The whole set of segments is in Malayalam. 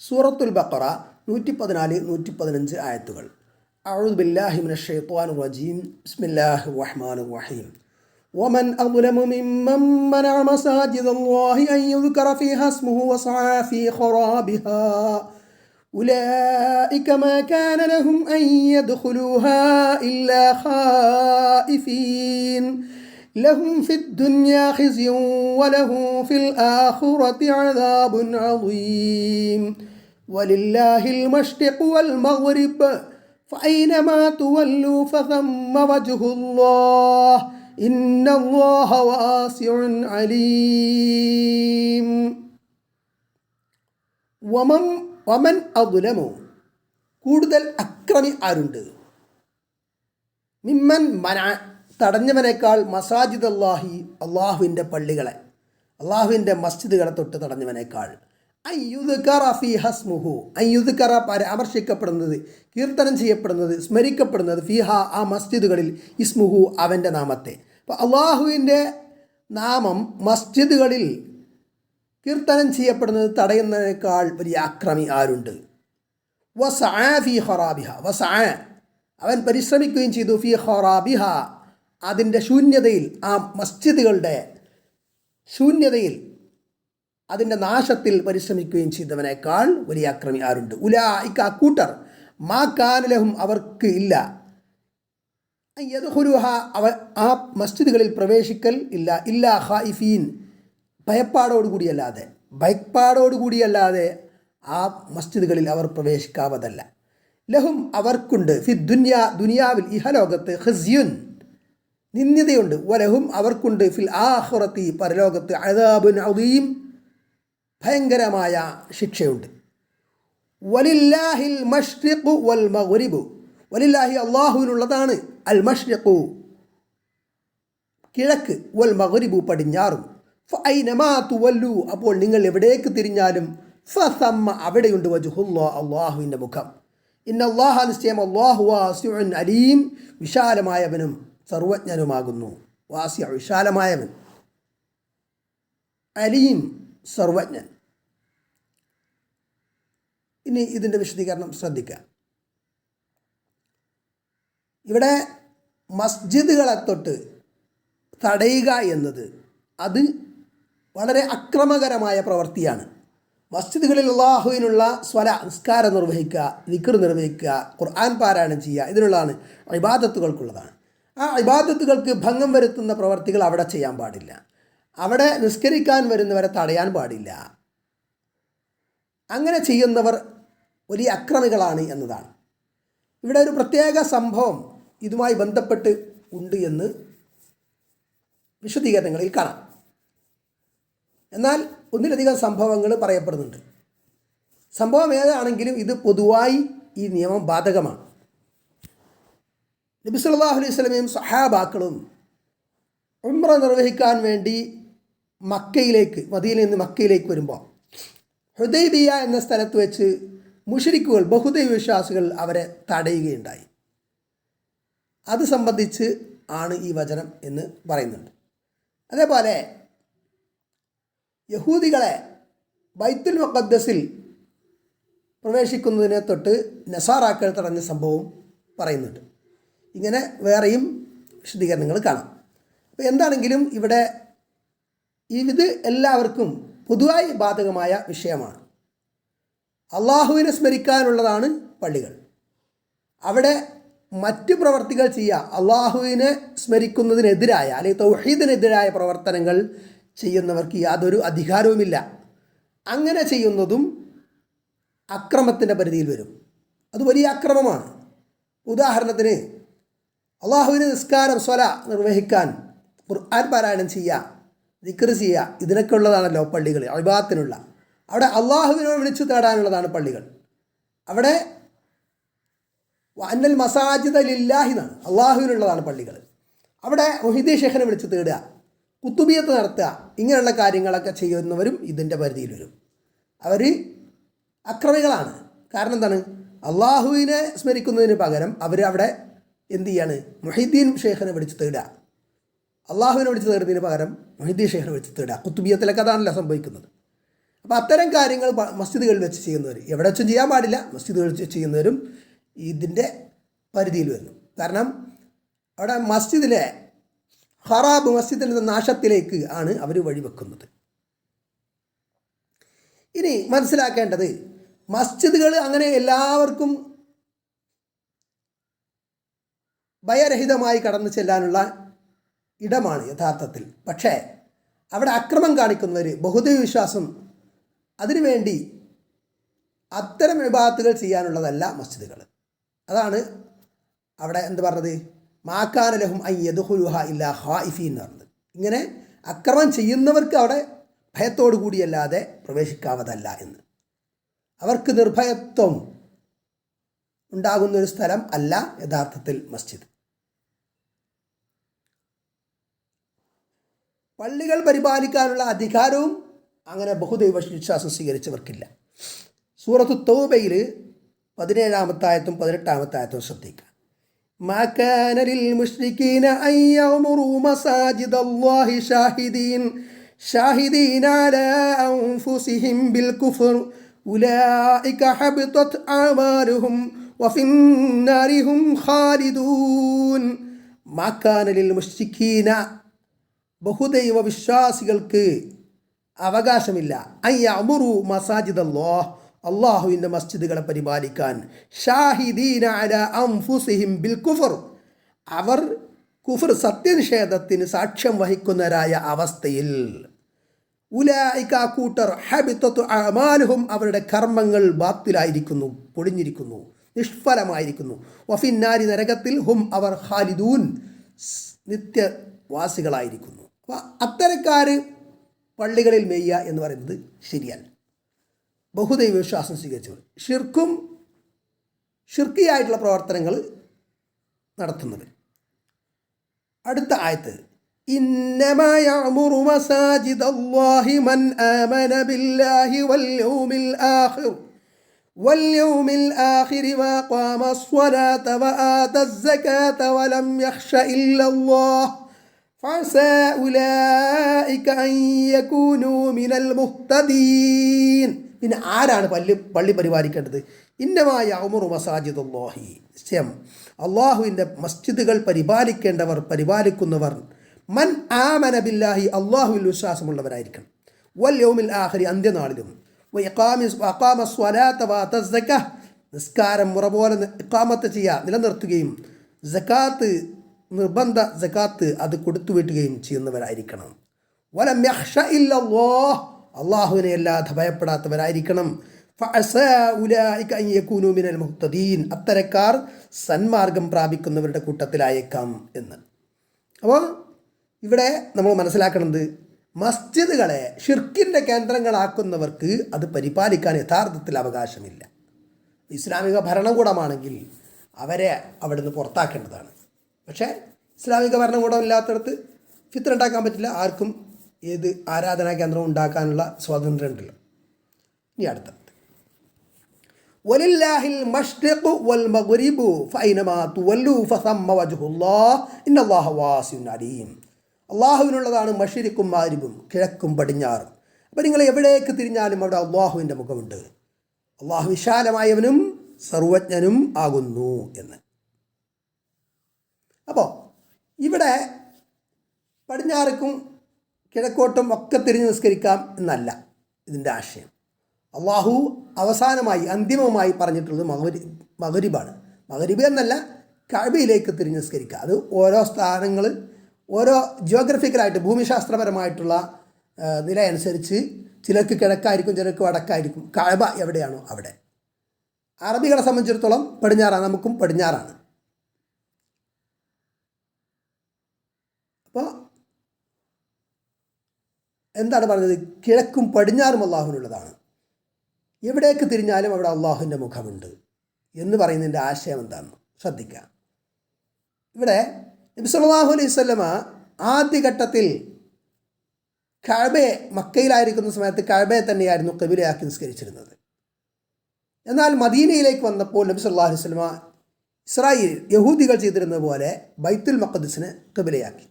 സൂറത്തുൽ ബക്കറ നൂറ്റി പതിനാല് നൂറ്റി പതിനഞ്ച് ആയത്തുകൾ أعوذ بالله من الشيطان الرجيم بسم الله الرحمن الرحيم ومن أظلم ممن منع مساجد الله أن يذكر فيها اسمه وسعى في خرابها أولئك ما كان لهم أن يدخلوها إلا خائفين لهم في الدنيا خزي وله في الآخرة عذاب عظيم മഗ്രിബ് ഇന്നല്ലാഹ അലീം. വമൻ കൂടുതൽ അക്രമി ആരുണ്ട്? മിമ്മൻ മന തടഞ്ഞവനേക്കാൾ മസാജിദ് അള്ളാഹി അള്ളാഹുവിന്റെ പള്ളികളെ അള്ളാഹുവിന്റെ മസ്ജിദുകളെ തൊട്ട് തടഞ്ഞവനേക്കാൾ. അയ്യുദ്ക്കറ ഫി ഹസ്മുഹു. അയ്യുദ്ക്കറ പരാമർശിക്കപ്പെടുന്നത് കീർത്തനം ചെയ്യപ്പെടുന്നത് സ്മരിക്കപ്പെടുന്നത് ഫിഹ ആ മസ്ജിദുകളിൽ ഇസ്മുഹു അവന്റെ നാമത്തെ. അപ്പോൾ അള്ളാഹുവിന്റെ നാമം മസ്ജിദുകളിൽ കീർത്തനം ചെയ്യപ്പെടുന്നത് തടയുന്നതിനേക്കാൾ വലിയ അക്രമി ആരുണ്ട്? വസ ഫി ഹൊറാബിഹ വസ. അവൻ പരിശ്രമിക്കുകയും ചെയ്തു. ഫി ഹൊറാബിഹ അതിന്റെ ശൂന്യതയിൽ ആ മസ്ജിദുകളുടെ ശൂന്യതയിൽ അതിന്റെ നാശത്തിൽ പരിശ്രമിക്കുകയും ചെയ്തവനേക്കാൾ വലിയ അക്രമി ആരുണ്ട്? ഉലാ ഇക്ക കൂട്ടർ. മാ കാനലഹും അവർക്ക് ഇല്ല. യദ്ഹുലുഹ അവ ആ മസ്ജിദുകളിൽ പ്രവേശിക്കൽ ഇല്ല. ഇല്ല ഖായിഫീൻ. ഭയപ്പാടോടുകൂടിയല്ലാതെ. ഭയപ്പാടോടുകൂടിയല്ലാതെ ആ മസ്ജിദുകളിൽ അവർ പ്രവേശിക്കാവതല്ല. ലഹും അവർക്കുണ്ട്. ഫി ദുന്യ ദുനിയാവിൽ ഇഹലോകത്ത് ഹസ്യുൻ നിന്ദ്യതയുണ്ട്. വലഹും അവർക്കുണ്ട്. ഫിൽ ആഹുറത്തി പരലോകത്ത് അദാബുൻ അദീം. ഭയങ്കരമായ ശിക്ഷയുണ്ട്. വലില്ലാഹിൽ മഷ്രിഖു വൽ മഗ്രിബു. വലില്ലാഹി അള്ളാഹുവിനുള്ളതാണ് അൽ മഷ്രിഖു. കിഴക്ക് വൽ മഗ്രിബു പടിഞ്ഞാറും. ഫൈനമാ തുവല്ലു. അപ്പോൾ നിങ്ങൾ എവിടേക്ക് തിരിഞ്ഞാലും ഫസമ്മ അവിടെയുണ്ട് വജുഹുല്ലാ അള്ളാഹുവിന്റെ മുഖം. ഇന്ന അള്ളാഹ നിശ്ചയം അള്ളാഹു വാസ്യുൻ അലീം. വിശാലമായവനും സർവജ്ഞനുമാകുന്നു. വാസ്യ വിശാലമായവൻ. അലീം സർവജ്ഞൻ. ഇനി ഇതിന്റെ വിശദീകരണം ശ്രദ്ധിക്കുക. ഇവിടെ മസ്ജിദുകളെ തൊട്ട് തടയുക എന്നത് അത് വളരെ അക്രമകരമായ പ്രവൃത്തിയാണ്. മസ്ജിദുകളിൽ അള്ളാഹുവിനുള്ള സ്വല നിസ്കാരം നിർവഹിക്കുക നിക്കർ നിർവഹിക്കുക ഖുർആൻ പാരായണം ചെയ്യുക ഇതിനുള്ളതാണ് ഇബാദത്തുകൾക്കുള്ളതാണ്. ആ ഇബാദത്തുകൾക്ക് ഭംഗം വരുത്തുന്ന പ്രവർത്തികൾ അവിടെ ചെയ്യാൻ പാടില്ല. അവിടെ നിസ്കരിക്കാൻ വരുന്നവരെ തടയാൻ പാടില്ല. അങ്ങനെ ചെയ്യുന്നവർ വലിയ അക്രമികളാണ് എന്നതാണ്. ഇവിടെ ഒരു പ്രത്യേക സംഭവം ഇതുമായി ബന്ധപ്പെട്ട് ഉണ്ട് എന്ന് വിശദീകരണങ്ങളിൽ കാണാം. എന്നാൽ ഒന്നിലധികം സംഭവങ്ങൾ പറയപ്പെടുന്നുണ്ട്. സംഭവം ഏതാണെങ്കിലും ഇത് പൊതുവായി ഈ നിയമം ബാധകമാണ്. നബി അലൈഹി സ്വലമയും സഹാബാക്കളും ഉമ്ര നിർവഹിക്കാൻ വേണ്ടി മക്കയിലേക്ക് മദീനയിൽ നിന്ന് മക്കയിലേക്ക് വരുമ്പോൾ ഹുദൈബിയ എന്ന സ്ഥലത്ത് വെച്ച് മുഷരിക്കുകൾ ബഹുദൈവ വിശ്വാസികൾ അവരെ തടയുകയുണ്ടായി. അത് സംബന്ധിച്ച് ആണ് ഈ വചനം എന്ന് പറയുന്നുണ്ട്. അതേപോലെ യഹൂദികളെ ബൈത്തുൽ മുഖദ്ദസിൽ പ്രവേശിക്കുന്നതിനെ തൊട്ട് നസാറാക്കൾ തടഞ്ഞ സംഭവം പറയുന്നുണ്ട്. ഇങ്ങനെ വേറെയും വിശദീകരണങ്ങൾ കാണാം. അപ്പോൾ എന്താണെങ്കിലും ഇവിടെ ഇത് എല്ലാവർക്കും പൊതുവായി ബാധകമായ വിഷയമാണ്. അള്ളാഹുവിനെ സ്മരിക്കാനുള്ളതാണ് പള്ളികൾ. അവിടെ മറ്റ് പ്രവർത്തികൾ ചെയ്യുക അള്ളാഹുവിനെ സ്മരിക്കുന്നതിനെതിരായ അല്ലെങ്കിൽ തൗഹീദിനെതിരായ പ്രവർത്തനങ്ങൾ ചെയ്യുന്നവർക്ക് യാതൊരു അധികാരവുമില്ല. അങ്ങനെ ചെയ്യുന്നതും അക്രമത്തിന്റെ പരിധിയിൽ വരും. അത് വലിയ അക്രമമാണ്. ഉദാഹരണത്തിന് അള്ളാഹുവിന് നിസ്കാരം സ്വല നിർവഹിക്കാൻ ഖുർആൻ പാരായണം ചെയ്യുക ദിക്കർ ചെയ്യുക. ഇതിനൊക്കെ ഉള്ളതാണല്ലോ പള്ളികൾ അഭിഭാഗത്തിനുള്ള അവിടെ അള്ളാഹുവിനെ വിളിച്ചു തേടാനുള്ളതാണ് പള്ളികൾ. അവിടെ അന്നൽ മസാജിദ് ലില്ലാഹി എന്നാണ്. അള്ളാഹുവിനുള്ളതാണ് പള്ളികൾ. അവിടെ മൊഹിദി ഷെഖിനെ വിളിച്ച് തേടുക. കുത്തുബിയത്ത് നടത്തുക. ഇങ്ങനെയുള്ള കാര്യങ്ങളൊക്കെ ചെയ്യുന്നവരും ഇതിന്റെ പരിധിയിൽ വരും. അവർ അക്രമികളാണ്. കാരണം എന്താണ്? അള്ളാഹുവിനെ സ്മരിക്കുന്നതിന് പകരം അവർ അവിടെ എന്ത് ചെയ്യാണ്? മൊഹിദ്ദീൻ ഷെയ്ഖിനെ വിളിച്ച് തേടുക. അള്ളാഹുവിനെ വിളിച്ച് തേടുന്നതിന് പകരം മൊഹീദ്ദീൻ ഷെയ്ഖിനെ വിളിച്ച് തേടുക കുത്തുബിയത്തിലൊക്കെ അതാണല്ലോ സംഭവിക്കുന്നത്. അപ്പോൾ അത്തരം കാര്യങ്ങൾ മസ്ജിദുകളിൽ വെച്ച് ചെയ്യുന്നവർ എവിടെ വെച്ചും ചെയ്യാൻ പാടില്ല മസ്ജിദുകളിൽ വെച്ച് ചെയ്യുന്നവരും ഇതിന്റെ പരിധിയിൽ വരുന്നു കാരണം അവിടെ മസ്ജിദിലെ ഹറാബ് മസ്ജിദിന്റെ നാശത്തിലേക്ക് ആണ് അവർ വഴിവെക്കുന്നത്. ഇനി മനസ്സിലാക്കേണ്ടത് മസ്ജിദുകൾ അങ്ങനെ എല്ലാവർക്കും ഭയരഹിതമായി കടന്നു ചെല്ലാനുള്ള ഇടമാണ് യഥാർത്ഥത്തിൽ. പക്ഷേ അവിടെ അക്രമം കാണിക്കുന്നവർ ബഹുദൈവ വിശ്വാസം അതിനുവേണ്ടി അത്തരം വിഭാഗത്തുകൾ ചെയ്യാനുള്ളതല്ല മസ്ജിദുകൾ. അതാണ് അവിടെ എന്ത് പറഞ്ഞത്? മാക്കാനലഹും ഐ അയ്യദുഹുലുഹ ഇല്ല ഹായിഫി എന്ന് പറഞ്ഞത്. ഇങ്ങനെ അക്രമം ചെയ്യുന്നവർക്ക് അവിടെ ഭയത്തോടു കൂടിയല്ലാതെ പ്രവേശിക്കാവതല്ല എന്ന്. അവർക്ക് നിർഭയത്വം ഉണ്ടാകുന്ന ഒരു സ്ഥലം അല്ല യഥാർത്ഥത്തിൽ മസ്ജിദ്. പള്ളികൾ പരിപാലിക്കാനുള്ള അധികാരവും അങ്ങനെ ബഹുദൈവ വിശ്വാസം സ്വീകരിച്ചവർക്കില്ല സൂറത്ത് തൗബയിൽ പതിനേഴാമത്തായത്തും പതിനെട്ടാമത്തായത്തും ശ്രദ്ധിക്കുക ما كان للمشركين أن يعمروا مساجد الله شاهدين شاهدين على أنفسهم بالكفر أولئك حبطت أعمالهم وفي النار هم خالدون ما كان للمشركين ബഹുദൈവ വിശ്വാസികൾക്ക് അവകാശമില്ല. അയ്യ അമുറു മസാജിദ് അല്ലോ അള്ളാഹുവിന്റെ മസ്ജിദുകളെ പരിപാലിക്കാൻ. ഷാഹിദീന ബിൽ കുഫർ. അവർ കുഫർ സത്യനിഷേധത്തിന് സാക്ഷ്യം വഹിക്കുന്നവരായ അവസ്ഥയിൽ ഉലായിക്ക കൂട്ടർ ഹബിത്തത്തു അമാലുഹും അവരുടെ കർമ്മങ്ങൾ ബാത്തിലായിരിക്കുന്നു പൊളിഞ്ഞിരിക്കുന്നു നിഷ്ഫലമായിരിക്കുന്നു. വഫിന്നാരി നരകത്തിൽ ഹും അവർ ഖാലിദൂൻ നിത്യവാസികളായിരിക്കുന്നു. അപ്പോൾ അത്തരക്കാർ പള്ളികളിൽ മെയ്യുക എന്ന് പറയുന്നത് ശരിയല്ല ബഹുദൈവ വിശ്വാസം സ്വീകരിച്ചവർ ഷിർക്കും ഷിർക്കിയായിട്ടുള്ള പ്രവർത്തനങ്ങൾ നടത്തുന്നവർ അടുത്ത ആയത്ത് إنما يعمر مساجد الله من آمن بالله واليوم الآخر واليوم الآخر وأقام الصلاة وآتى الزكاة ولم يخش إلا الله പിന്നെ ആരാണ് പള്ളി പള്ളി പരിപാലിക്കേണ്ടത്? ഇന്നമായ ഉമറു മസാജിദ് അള്ളാഹി നിശ്ചയം. അള്ളാഹുവിന്റെ മസ്ജിദുകൾ പരിപാലിക്കേണ്ടവർ പരിപാലിക്കുന്നവർ മൻ ആമന ബില്ലാഹി അള്ളാഹുവിൽ വിശ്വാസമുള്ളവരായിരിക്കണം. വൽ യൗമിൽ ആഹരി അന്ത്യനാളിലും. നിസ്കാരം മുറ പോലെ ഇക്കാമത്ത് ചെയ്യുക നിലനിർത്തുകയും. ജക്കാത്ത് നിർബന്ധ ജക്കാത്ത് അത് കൊടുത്തു വീട്ടുകയും ചെയ്യുന്നവരായിരിക്കണം. വലം യഹ്ഷ ഇല്ലല്ലാഹ്. അള്ളാഹുവിനെ അല്ലാതെ ഭയപ്പെടാത്തവരായിരിക്കണം. മിനൽ മുഹ്തദീൻ. അത്തരക്കാർ സന്മാർഗം പ്രാപിക്കുന്നവരുടെ കൂട്ടത്തിലായേക്കാം എന്ന്. അപ്പോൾ ഇവിടെ നമ്മൾ മനസ്സിലാക്കുന്നത് മസ്ജിദുകളെ ഷിർക്കിന്റെ കേന്ദ്രങ്ങളാക്കുന്നവർക്ക് അത് പരിപാലിക്കാൻ യഥാർത്ഥത്തിൽ അവകാശമില്ല. ഇസ്ലാമിക ഭരണകൂടമാണെങ്കിൽ അവരെ അവിടുന്ന് പുറത്താക്കേണ്ടതാണ്. പക്ഷേ ഇസ്ലാമിക ഭരണകൂടം ഇല്ലാത്തടത്ത് ഫിത്ര ഉണ്ടാക്കാൻ പറ്റില്ല. ആർക്കും ഏത് ആരാധനാ കേന്ദ്രവും ഉണ്ടാക്കാനുള്ള സ്വാതന്ത്ര്യം ഉണ്ടല്ലോ ഇനി അടുത്ത. അള്ളാഹുവിനുള്ളതാണ് മഷിരിക്കും മാരിബും കിഴക്കും പടിഞ്ഞാറും. അപ്പം നിങ്ങൾ എവിടേക്ക് തിരിഞ്ഞാലും അവിടെ അള്ളാഹുവിന്റെ മുഖമുണ്ട്. അള്ളാഹു വിശാലമായവനും സർവജ്ഞനും ആകുന്നു എന്ന്. അപ്പോൾ ഇവിടെ പടിഞ്ഞാറക്കും കിഴക്കോട്ടും ഒക്കെ തിരിഞ്ഞ് നിസ്കരിക്കാം എന്നല്ല ഇതിന്റെ ആശയം. അള്ളാഹു അവസാനമായി അന്തിമമായി പറഞ്ഞിട്ടുള്ളത് മകരി മകരിബാണ് മകരിബ് എന്നല്ല കഴബയിലേക്ക് തിരിഞ്ഞ് നിസ്കരിക്കുക. അത് ഓരോ സ്ഥാനങ്ങൾ ഓരോ ജിയോഗ്രഫിക്കലായിട്ട് ഭൂമിശാസ്ത്രപരമായിട്ടുള്ള നില അനുസരിച്ച് ചിലർക്ക് കിഴക്കായിരിക്കും ചിലർക്ക് വടക്കായിരിക്കും. കഴബ എവിടെയാണോ അവിടെ. അറബികളെ സംബന്ധിച്ചിടത്തോളം പടിഞ്ഞാറാണ് നമുക്കും പടിഞ്ഞാറാണ്. അപ്പോൾ എന്താണ് പറഞ്ഞത്? കിഴക്കും പടിഞ്ഞാറും അള്ളാഹുവിനുള്ളതാണ് എവിടേക്ക് തിരിഞ്ഞാലും അവിടെ അള്ളാഹുവിന്റെ മുഖമുണ്ട് എന്ന് പറയുന്നതിന്റെ ആശയം എന്താണ് ശ്രദ്ധിക്കുക. ഇവിടെ നബി സല്ലല്ലാഹു അലൈഹി വസല്ലമ ആദ്യഘട്ടത്തിൽ കഴബയെ മക്കയിലായിരിക്കുന്ന സമയത്ത് കഴബയെ തന്നെയായിരുന്നു കബിലയാക്കി നിസ്കരിച്ചിരുന്നത്. എന്നാൽ മദീനയിലേക്ക് വന്നപ്പോൾ നബി സല്ലല്ലാഹു അലൈഹി വസല്ലമ ഇസ്രായേൽ യഹൂദികൾ ചെയ്തിരുന്നത് പോലെ ബൈത്തുൽ മഖദ്സിനെ കബിലയാക്കി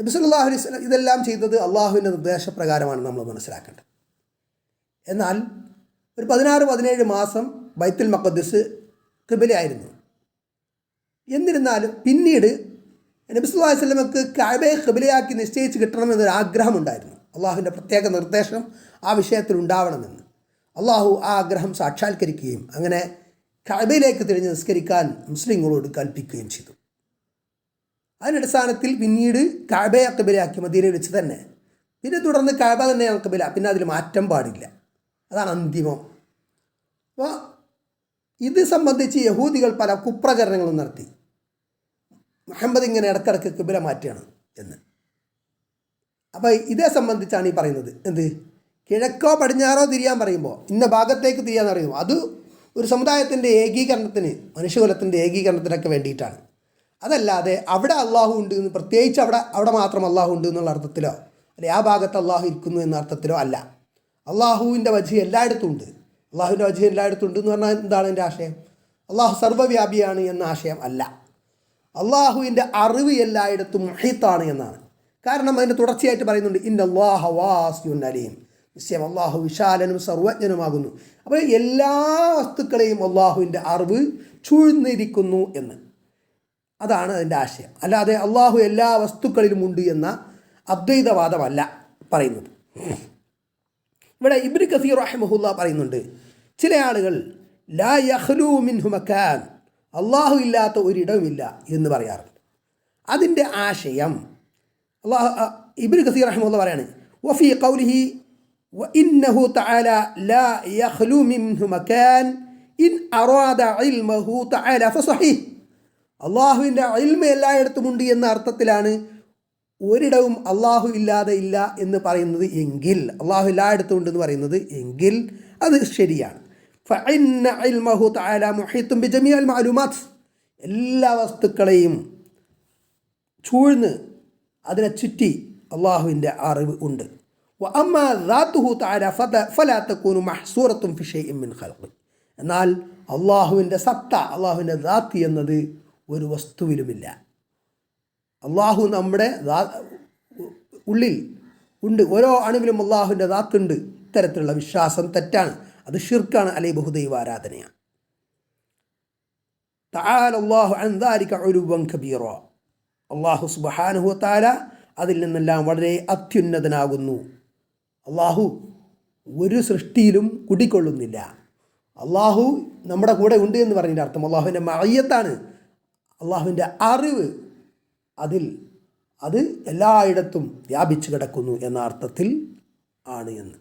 നബി സല്ലല്ലാഹു അലൈഹി സ്വലം ഇതെല്ലാം ചെയ്തത് അള്ളാഹുവിന്റെ നിർദ്ദേശപ്രകാരമാണ് നമ്മൾ മനസ്സിലാക്കേണ്ടത്. എന്നാൽ ഒരു പതിനാറ് പതിനേഴ് മാസം ബൈത്തുൽ മക്കദ്സ് കിബിലയായിരുന്നു എന്നിരുന്നാലും പിന്നീട് നബി സല്ലല്ലാഹു അലൈഹി വസല്ലമക്ക് കഅബയെ ഖിബിലയാക്കി നിശ്ചയിച്ച് കിട്ടണമെന്നൊരു ആഗ്രഹമുണ്ടായിരുന്നു അള്ളാഹുവിന്റെ പ്രത്യേക നിർദ്ദേശം ആ വിഷയത്തിൽ ഉണ്ടാവണമെന്ന്. അള്ളാഹു ആ ആഗ്രഹം സാക്ഷാത്കരിക്കുകയും അങ്ങനെ കഅബയിലേക്ക് തിരിഞ്ഞ് നിസ്കരിക്കാൻ മുസ്ലിങ്ങളോട് കൽപ്പിക്കുകയും ചെയ്തു. അതിനടിസ്ഥാനത്തിൽ പിന്നീട് കാബയെ അക്കബിലയാക്കി മദീനയിൽ വെച്ച് തന്നെ. പിന്നെ തുടർന്ന് കാബ തന്നെ അക്കബില പിന്നെ അതിൽ മാറ്റം പാടില്ല. അതാണ് അന്തിമം. അപ്പോൾ ഇത് സംബന്ധിച്ച് യഹൂദികൾ പല കുപ്രചരണങ്ങളും നടത്തി. മുഹമ്മദ് ഇങ്ങനെ ഇടക്കിടക്ക് കിബില മാറ്റുകയാണ് എന്ന്. അപ്പോൾ ഇതേ സംബന്ധിച്ചാണ് ഈ പറയുന്നത്. എന്ത്? കിഴക്കോ പടിഞ്ഞാറോ തിരിയാൻ പറയുമ്പോൾ ഇന്ന ഭാഗത്തേക്ക് തിരിയാന്ന് പറയുമ്പോൾ അത് ഒരു സമുദായത്തിന്റെ ഏകീകരണത്തിന് മനുഷ്യകുലത്തിന്റെ ഏകീകരണത്തിനൊക്കെ വേണ്ടിയിട്ടാണ്. അതല്ലാതെ അവിടെ അള്ളാഹു ഉണ്ട് എന്ന് പ്രത്യേകിച്ച് അവിടെ അവിടെ മാത്രം അള്ളാഹു ഉണ്ട് എന്നുള്ള അർത്ഥത്തിലോ? അല്ലെ ആ ഭാഗത്ത് അള്ളാഹു ഇരിക്കുന്നു എന്ന അർത്ഥത്തിലോ അല്ല. അള്ളാഹുവിന്റെ വജി എല്ലായിടത്തും ഉണ്ട്. അള്ളാഹുവിന്റെ വജി എല്ലായിടത്തും ഉണ്ട് എന്ന് പറഞ്ഞാൽ എന്താണ് എന്റെ ആശയം? അള്ളാഹു സർവവ്യാപിയാണ് എന്ന ആശയം അല്ല. അള്ളാഹുവിന്റെ അറിവ് എല്ലായിടത്തും മഹിത്താണ് എന്നാണ്. കാരണം അതിന്റെ തുടർച്ചയായിട്ട് പറയുന്നുണ്ട് ഇന്ന അള്ളാഹ വാസ്യുൻ അലീം. നിശ്ചയം അള്ളാഹു വിശാലനും സർവജ്ഞനുമാകുന്നു. അപ്പോൾ എല്ലാ വസ്തുക്കളെയും അള്ളാഹുവിന്റെ അറിവ് ചൂഴ്ന്നിരിക്കുന്നു എന്ന്. അതാണ് അതിൻ്റെ ആശയം അല്ലാതെ അള്ളാഹു എല്ലാ വസ്തുക്കളിലും ഉണ്ട് എന്ന അദ്വൈതവാദമല്ല പറയുന്നത് ഇവിടെ ഇബ്നു കസീർ റഹിമഹുല്ല പറയുന്നുണ്ട് ചില ആളുകൾ ലാ യഹ്ലൂ മിൻഹു മക്കാൻ അള്ളാഹു ഇല്ലാത്ത ഒരിടവുമില്ല എന്ന് പറയാറുണ്ട് അതിൻ്റെ ആശയം അള്ളാഹു ഇബ്നു കസീർ റഹിമഹുല്ല പറയാണ് വഫി ഖൗലിഹി وإنه تعالى لا يخلو منه مكان إن أراد علمه تعالى فصحيح അള്ളാഹുവിന്റെ അയിൽമ എല്ലായിടത്തുമുണ്ട് എന്ന അർത്ഥത്തിലാണ് ഒരിടവും അള്ളാഹു ഇല്ലാതെ ഇല്ല എന്ന് പറയുന്നത് എങ്കിൽ അള്ളാഹു എല്ലായിടത്തും ഉണ്ടെന്ന് പറയുന്നത് എങ്കിൽ അത് ശരിയാണ്. എല്ലാ വസ്തുക്കളെയും ചൂഴ്ന്ന് അതിനെ ചുറ്റി അള്ളാഹുവിന്റെ അറിവ് ഉണ്ട്. എന്നാൽ അള്ളാഹുവിന്റെ സത്ത അള്ളാഹുവിന്റെ ദാത്തി എന്നത് ഒരു വസ്തുവിലുമില്ല. അള്ളാഹു നമ്മുടെ ഉള്ളിൽ ഉണ്ട്. ഓരോ അണുവിലും അള്ളാഹുവിന്റെ ദാത്തുണ്ട്. ഇത്തരത്തിലുള്ള വിശ്വാസം തെറ്റാണ്. അത് ഷിർക്കാണ് അലൈ ബഹുദൈവ ആരാധനയാണ്. തആല അള്ളാഹു അൻദാലിക ഉരുവം അള്ളാഹു സുബഹാനുഹു താല അതിൽ നിന്നെല്ലാം വളരെ അത്യുന്നതനാകുന്നു. അള്ളാഹു ഒരു സൃഷ്ടിയിലും കുടിക്കൊള്ളുന്നില്ല അള്ളാഹു നമ്മുടെ കൂടെ ഉണ്ട് എന്ന് പറഞ്ഞതിന്റെ അർത്ഥം അള്ളാഹുവിന്റെ മയ്യത്താണ് അള്ളാഹുവിന്റെ അറിവ് അതിൽ അത് എല്ലായിടത്തും വ്യാപിച്ചു കിടക്കുന്നു എന്ന അർത്ഥത്തിൽ ആണ് എന്ന്.